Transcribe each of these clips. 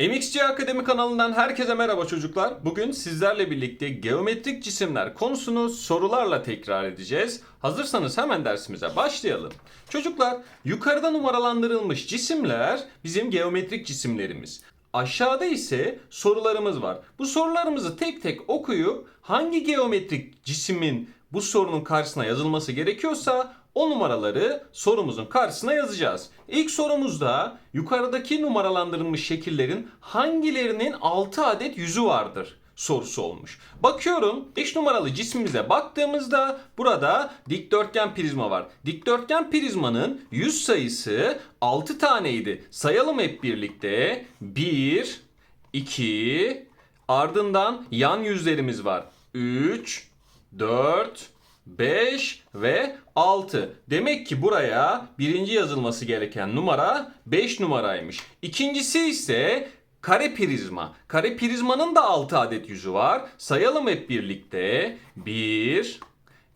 MXC Akademi kanalından herkese merhaba çocuklar. Bugün sizlerle birlikte geometrik cisimler konusunu sorularla tekrar edeceğiz. Hazırsanız hemen dersimize başlayalım. Çocuklar, yukarıda numaralandırılmış cisimler bizim geometrik cisimlerimiz. Aşağıda ise sorularımız var. Bu sorularımızı tek tek okuyup hangi geometrik cismin bu sorunun karşısına yazılması gerekiyorsa o numaraları sorumuzun karşısına yazacağız. İlk sorumuzda yukarıdaki numaralandırılmış şekillerin hangilerinin 6 adet yüzü vardır sorusu olmuş. Bakıyorum 5 numaralı cismimize baktığımızda burada dikdörtgen prizma var. Dikdörtgen prizmanın yüz sayısı 6 taneydi. Sayalım hep birlikte. 1, 2, ardından yan yüzlerimiz var. 3, 4, 5 ve 6. Demek ki buraya birinci yazılması gereken numara 5 numaraymış. İkincisi ise kare prizma. Kare prizmanın da 6 adet yüzü var. Sayalım hep birlikte. 1,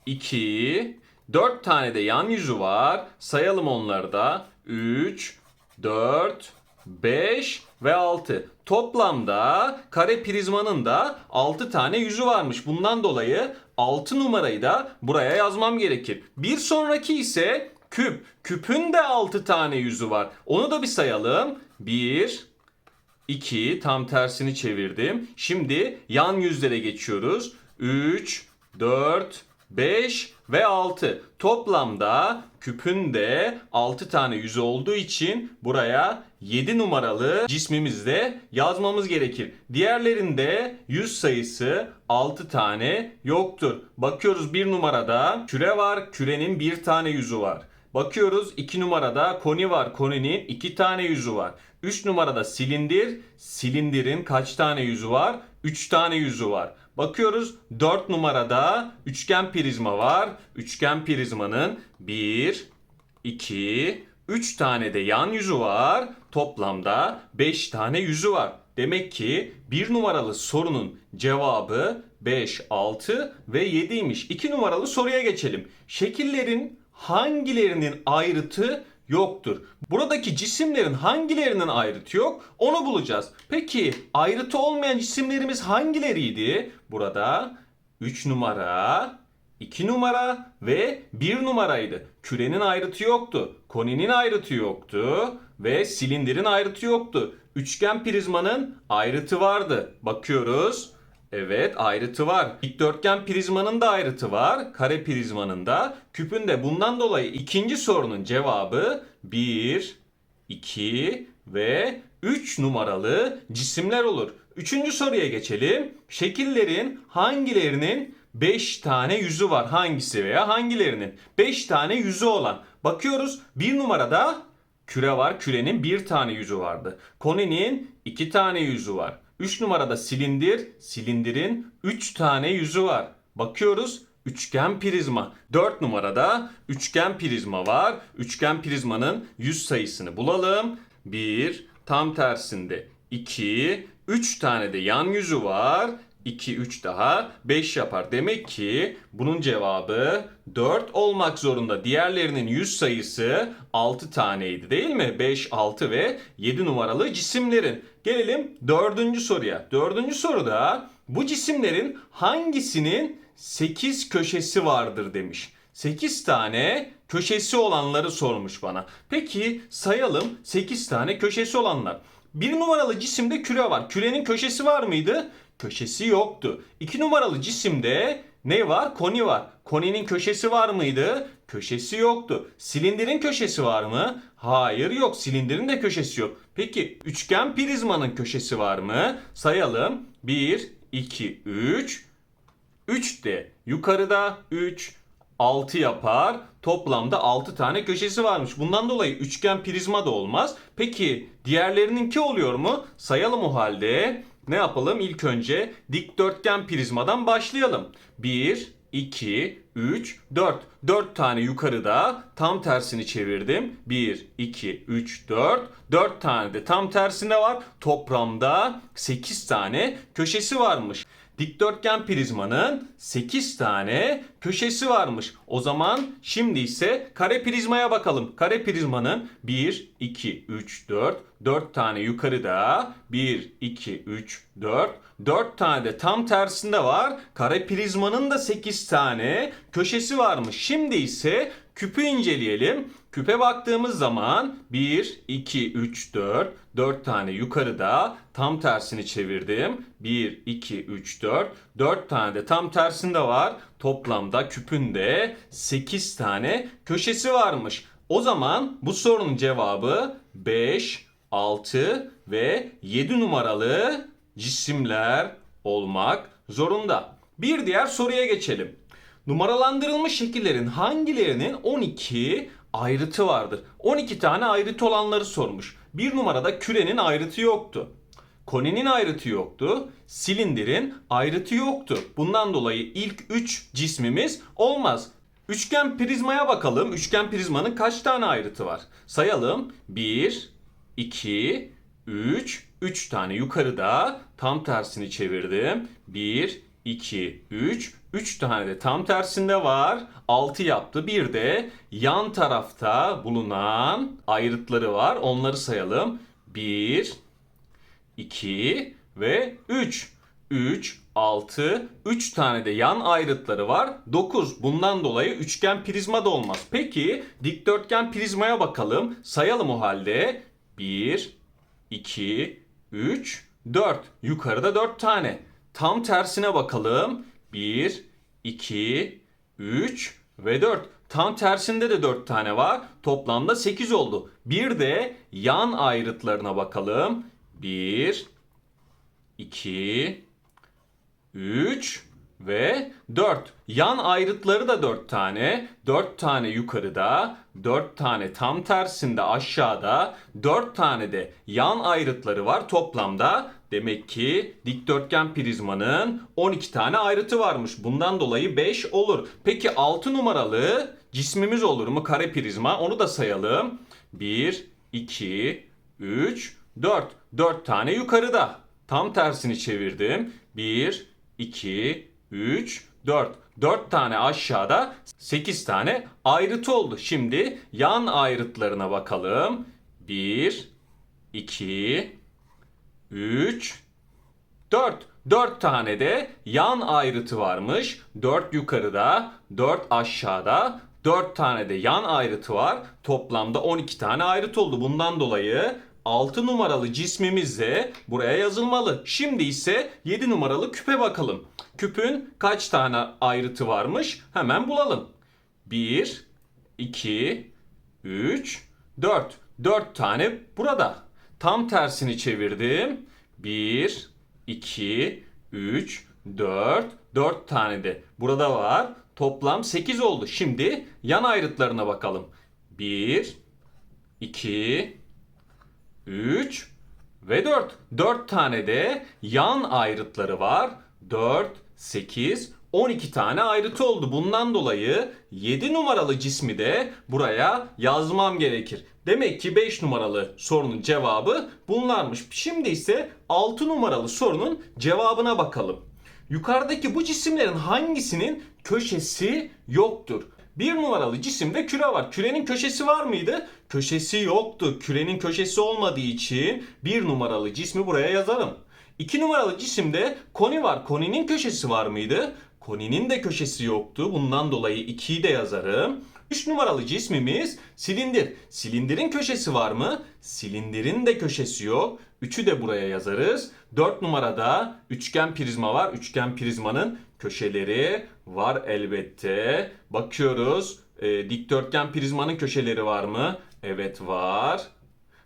2, 4 tane de yan yüzü var. Sayalım onları da. 3, 4, 5 ve 6. Toplamda kare prizmanın da 6 tane yüzü varmış. Bundan dolayı 6 numarayı da buraya yazmam gerekir. Bir sonraki ise küp. Küpün de 6 tane yüzü var. Onu da bir sayalım. 1, 2 tam tersini çevirdim. Şimdi yan yüzlere geçiyoruz. 3, 4, 5 ve 6. Toplamda küpün de 6 tane yüzü olduğu için buraya 7 numaralı cismimizde yazmamız gerekir. Diğerlerinde yüz sayısı 6 tane yoktur. Bakıyoruz bir numarada küre var. Kürenin bir tane yüzü var. Bakıyoruz 2 numarada koni var. Koninin 2 tane yüzü var. 3 numarada silindir. Silindirin kaç tane yüzü var? 3 tane yüzü var. Bakıyoruz 4 numarada üçgen prizma var. Üçgen prizmanın 1, 2, 3 tane de yan yüzü var. Toplamda 5 tane yüzü var. Demek ki 1 numaralı sorunun cevabı 5, 6 ve 7'ymiş. 2 numaralı soruya geçelim. Şekillerin hangilerinin ayrıtı yoktur? Buradaki cisimlerin hangilerinin ayrıtı yok? Onu bulacağız. Peki ayrıtı olmayan cisimlerimiz hangileriydi? Burada 3 numara, 2 numara ve 1 numaraydı. Kürenin ayrıtı yoktu. Koninin ayrıtı yoktu ve silindirin ayrıtı yoktu. Üçgen prizmanın ayrıtı vardı. Bakıyoruz. Evet ayrıtı var. Dikdörtgen prizmanın da ayrıtı var. Kare prizmanın da. Küpün de bundan dolayı ikinci sorunun cevabı 1, 2 ve 3 numaralı cisimler olur. Üçüncü soruya geçelim. Şekillerin hangilerinin 5 tane yüzü var? Hangisi veya hangilerinin? 5 tane yüzü olan. Bakıyoruz bir numarada küre var. Kürenin bir tane yüzü vardı. Koninin iki tane yüzü var. 3 numarada silindir. Silindirin 3 tane yüzü var. Bakıyoruz üçgen prizma. 4 numarada üçgen prizma var. Üçgen prizmanın yüz sayısını bulalım. 1 tam tersinde 2 3 tane de yan yüzü var. 2 3 daha 5 yapar. Demek ki bunun cevabı 4 olmak zorunda. Diğerlerinin yüz sayısı 6 taneydi değil mi? 5, 6 ve 7 numaralı cisimlerin. Gelelim dördüncü soruya. Dördüncü soruda bu cisimlerin hangisinin 8 köşesi vardır demiş. 8 tane köşesi olanları sormuş bana. Peki sayalım 8 tane köşesi olanlar. Bir numaralı cisimde küre var. Kürenin köşesi var mıydı? Köşesi yoktu. 2 numaralı cisimde ne var? Koni var. Koninin köşesi var mıydı? Köşesi yoktu. Silindirin köşesi var mı? Hayır yok. Silindirin de köşesi yok. Peki üçgen prizmanın köşesi var mı? Sayalım. 1, 2, 3. 3 de yukarıda 3, 6 yapar. Toplamda 6 tane köşesi varmış. Bundan dolayı üçgen prizma da olmaz. Peki diğerlerininki oluyor mu? Sayalım o halde. Ne yapalım? İlk önce dikdörtgen prizmadan başlayalım. 1, 2, 3, 4. 4 tane yukarıda tam tersini çevirdim. 1, 2, 3, 4. 4 tane de tam tersinde var. Toplamda 8 tane köşesi varmış. Dikdörtgen prizmanın 8 tane köşesi varmış. O zaman şimdi ise kare prizmaya bakalım. Kare prizmanın 1, 2, 3, 4, 4 tane yukarıda, 1, 2, 3, 4, 4 tane de tam tersinde var. Kare prizmanın da 8 tane köşesi varmış. Şimdi ise küpü inceleyelim. Küpe baktığımız zaman 1, 2, 3, 4, 4 tane yukarıda tam tersini çevirdim. 1, 2, 3, 4, 4 tane de tam tersinde var. Toplamda küpünde 8 tane köşesi varmış. O zaman bu sorunun cevabı 5, 6 ve 7 numaralı cisimler olmak zorunda. Bir diğer soruya geçelim. Numaralandırılmış şekillerin hangilerinin 12 ayrıtı vardır? 12 tane ayrıtı olanları sormuş. Bir numarada kürenin ayrıtı yoktu. Koninin ayrıtı yoktu. Silindirin ayrıtı yoktu. Bundan dolayı ilk 3 cismimiz olmaz. Üçgen prizmaya bakalım. Üçgen prizmanın kaç tane ayrıtı var? Sayalım. 1, 2, 3, 3 tane yukarıda tam tersini çevirdim. 1, 2, 3, 3 tane de tam tersinde var. 6 yaptı. Bir de yan tarafta bulunan ayrıtları var. Onları sayalım. 1, 2 ve 3. 3, 6, 3 tane de yan ayrıtları var. 9. Bundan dolayı üçgen prizma da olmaz. Peki dikdörtgen prizmaya bakalım. Sayalım o halde. 1, 2, 3, 4. Yukarıda 4 tane. Tam tersine bakalım. 1, 2, 3 ve 4. Tam tersinde de 4 tane var. Toplamda 8 oldu. Bir de yan ayrıtlarına bakalım. 1, 2, 3 ve 4. Yan ayrıtları da 4 tane. 4 tane yukarıda, 4 tane tam tersinde aşağıda, 4 tane de yan ayrıtları var toplamda. Demek ki dikdörtgen prizmanın 12 tane ayrıtı varmış. Bundan dolayı 5 olur. Peki 6 numaralı cismimiz olur mu? Kare prizma. Onu da sayalım. 1, 2, 3, 4. 4 tane yukarıda. Tam tersini çevirdim. 1, 2, 3, 4. 4 tane aşağıda 8 tane ayrıtı oldu. Şimdi yan ayrıtlarına bakalım. 1, 2, 3, 4. 4 tane de yan ayrıtı varmış. 4 yukarıda, 4 aşağıda, 4 tane de yan ayrıtı var. Toplamda 12 tane ayrıt oldu. Bundan dolayı 6 numaralı cismimiz de buraya yazılmalı. Şimdi ise 7 numaralı küpe bakalım. Küpün kaç tane ayrıtı varmış? Hemen bulalım. 1, 2, 3, 4. 4 tane burada. Tam tersini çevirdim. 1, 2, 3, 4. 4 tane de burada var. Toplam 8 oldu. Şimdi yan ayrıtlarına bakalım. 1, 2, 3 ve 4. 4 tane de yan ayrıtları var. 4, 8, 12 tane ayrıtı oldu. Bundan dolayı 7 numaralı cismi de buraya yazmam gerekir. Demek ki 5 numaralı sorunun cevabı bunlarmış. Şimdi ise 6 numaralı sorunun cevabına bakalım. Yukarıdaki bu cisimlerin hangisinin köşesi yoktur? Bir numaralı cisimde küre var. Kürenin köşesi var mıydı? Köşesi yoktu. Kürenin köşesi olmadığı için bir numaralı cismi buraya yazarım. İki numaralı cisimde koni var. Koninin köşesi var mıydı? Koninin de köşesi yoktu. Bundan dolayı 2'yi de yazarım. 3 numaralı cismimiz silindir. Silindirin köşesi var mı? Silindirin de köşesi yok. 3'ü de buraya yazarız. 4 numarada üçgen prizma var. Üçgen prizmanın köşeleri var elbette. Bakıyoruz. E, dikdörtgen prizmanın köşeleri var mı? Evet var.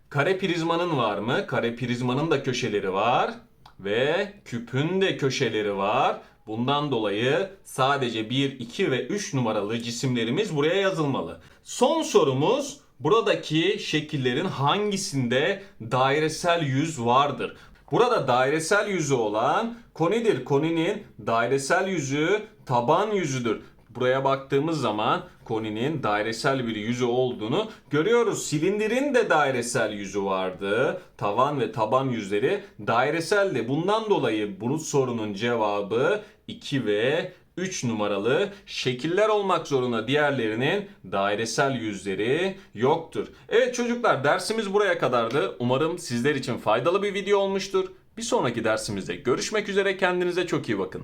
Kare prizmanın var mı? Kare prizmanın da köşeleri var. Ve küpün de köşeleri var. Bundan dolayı sadece 1, 2 ve 3 numaralı cisimlerimiz buraya yazılmalı. Son sorumuz buradaki şekillerin hangisinde dairesel yüz vardır? Burada dairesel yüzü olan konidir. Koninin dairesel yüzü taban yüzüdür. Buraya baktığımız zaman koninin dairesel bir yüzü olduğunu görüyoruz. Silindirin de dairesel yüzü vardı. Tavan ve taban yüzleri daireseldi. Bundan dolayı bu sorunun cevabı 2 ve 3 numaralı şekiller olmak zorunda diğerlerinin dairesel yüzleri yoktur. Evet çocuklar dersimiz buraya kadardı. Umarım sizler için faydalı bir video olmuştur. Bir sonraki dersimizde görüşmek üzere kendinize çok iyi bakın.